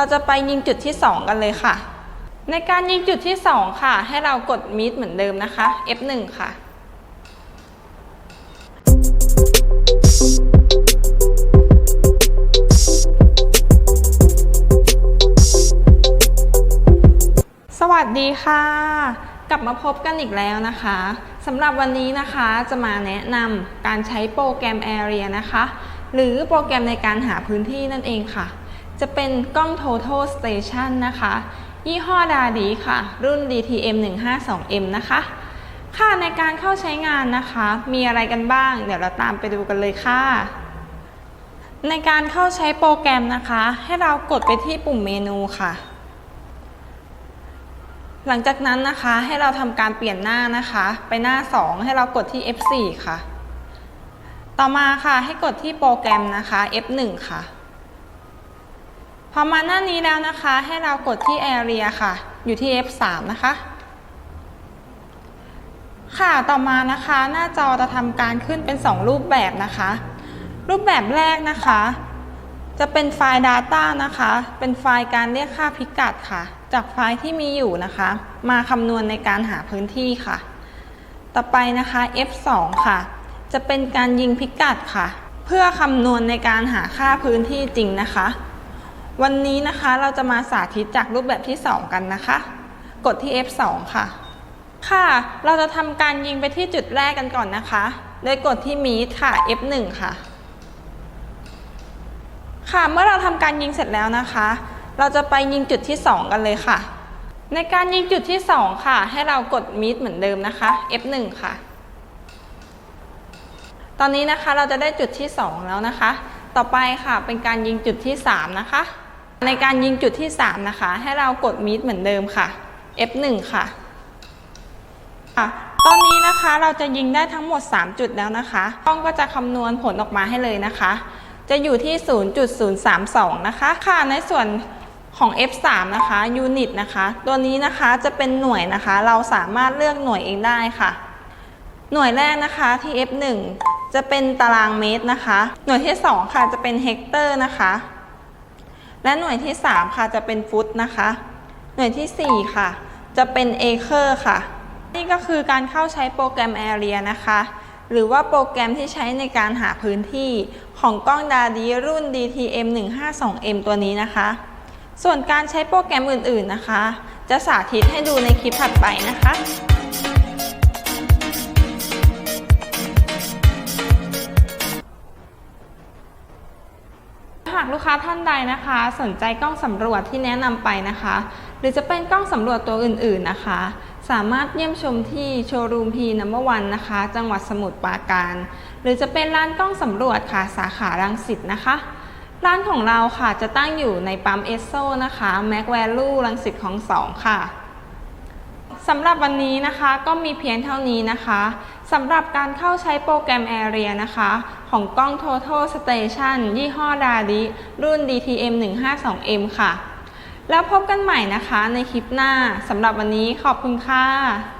เราจะไปยิงจุดที่ 2 กันเลยค่ะ ในการยิงจุดที่ 2 ค่ะ ให้เรากด Meet เหมือนเดิมนะคะ F1 ค่ะสวัสดีค่ะ กลับมาพบกันอีกแล้วนะคะสำหรับวันนี้นะคะจะมาแนะนำการใช้โปรแกรม Area นะคะ หรือโปรแกรมในการหาพื้นที่นั่นเองค่ะ จะเป็นกล้อง Total Station นะคะ ยี่ห้อดาดีค่ะ รุ่น DTM 152M นะคะ ค่ะในการเข้าใช้งานนะคะ มีอะไรกันบ้าง เดี๋ยวเราตามไปดูกันเลยค่ะ ในการเข้าใช้โปรแกรมนะคะ ให้เรากดไปที่ปุ่มเมนูค่ะ หลังจากนั้นนะคะให้เราทำการเปลี่ยนหน้านะคะ ไปหน้า 2 ให้เรากดที่ F4 ค่ะ ต่อมาค่ะให้กดที่โปรแกรมนะคะ F1 ค่ะ อมาหน้านี้แล้วนะคะ ให้เรากดที่ Area ค่ะ อยู่ที่ F3 นะคะ ค่ะต่อมานะคะหน้าจอจะทำการขึ้นเป็น 2 รูปแบบนะคะ รูปแบบแรกนะคะ จะเป็นไฟล์ Data นะคะ เป็นไฟล์การเรียกค่าพิกัดค่ะ จากไฟล์ที่มีอยู่นะคะ มาคำนวณในการหาพื้นที่ค่ะ ต่อไปนะคะ F2 ค่ะ จะเป็นการยิงพิกัดค่ะ เพื่อคำนวณในการหาค่าพื้นที่จริงนะคะ วันนี้นะคะเราจะมาสาธิตจากรูปแบบที่ 2 กันนะคะ กดที่ F2 ค่ะ ค่ะ เราจะทำการยิงไปที่จุดแรกกันก่อนนะคะ โดยกดที่ Meet ค่ะ F1 ค่ะ ค่ะ เมื่อเราทำการยิงเสร็จแล้วนะคะ เราจะไปยิงจุดที่ 2 กันเลยค่ะ ในการยิงจุดที่ 2 ค่ะ ให้เรากด Meet เหมือนเดิมนะคะ F1 ค่ะ ตอนนี้นะคะเราจะได้จุดที่ 2 แล้วนะคะ ต่อไปค่ะเป็นการยิงจุดที่ 3 นะคะ ในการยิงจุดที่ 3 นะคะ ให้เรากด Meet เหมือนเดิมค่ะ F1 ค่ะค่ะ ตอนนี้นะคะเราจะยิงได้ทั้งหมด 3 จุดแล้วนะคะกล้องก็จะคำนวณผลออกมาให้เลยนะคะ จะอยู่ที่ 0.032 นะคะ ค่ะ ในส่วนของ F3 นะคะยูนิตนะคะ ตัวนี้นะคะจะเป็นหน่วยนะคะ เราสามารถเลือกหน่วยเองได้ค่ะ หน่วยแรกนะคะที่ F1 จะเป็นตารางเมตรนะคะ หน่วยที่ 2 ค่ะจะเป็นเฮกเตอร์นะคะ และหน่วยที่ 3 ค่ะจะเป็นฟุตนะคะ หน่วยทีสี่ 4 ค่ะ จะเป็นเอเคอร์ค่ะ นี่ก็คือการเข้าใช้โปรแกรม Area นะคะ หรือว่าโปรแกรมที่ใช้ในการหาพื้นที่ของกล้องดาดีรุ่น DTM 152M ตัวนี้นะคะ ส่วนการใช้โปรแกรมอื่นๆนะคะ จะสาธิตให้ดูในคลิปถัดไปนะคะากลูกค้าท่านใดนะคะ สนใจกล้องสำรวจที่แนะนำไปนะคะ หรือจะเป็นกล้องสำรวจตัวอื่นๆนะคะ สามารถเยี่ยมชมที่โชว์รูมพีนัมเบอร์วันนะคะ จังหวัดสมุทรปราการ หรือจะเป็นร้านกล้องสำรวจค่ะสาขารังสิตนะคะ ร้านของเราค่ะจะตั้งอยู่ในปั๊มเอสโซนะคะแม็กแวลูรังสิตของสองค่ะ สำหรับวันนี้นะคะก็มีเพียงเท่านี้นะคะสำหรับการเข้าใช้โปรแกรม Area นะคะ ของกล้อง Total Station ยี่ห้อดาดิรุ่น DTM 152M ค่ะ แล้วพบกันใหม่นะคะในคลิปหน้าสำหรับวันนี้ขอบคุณค่ะ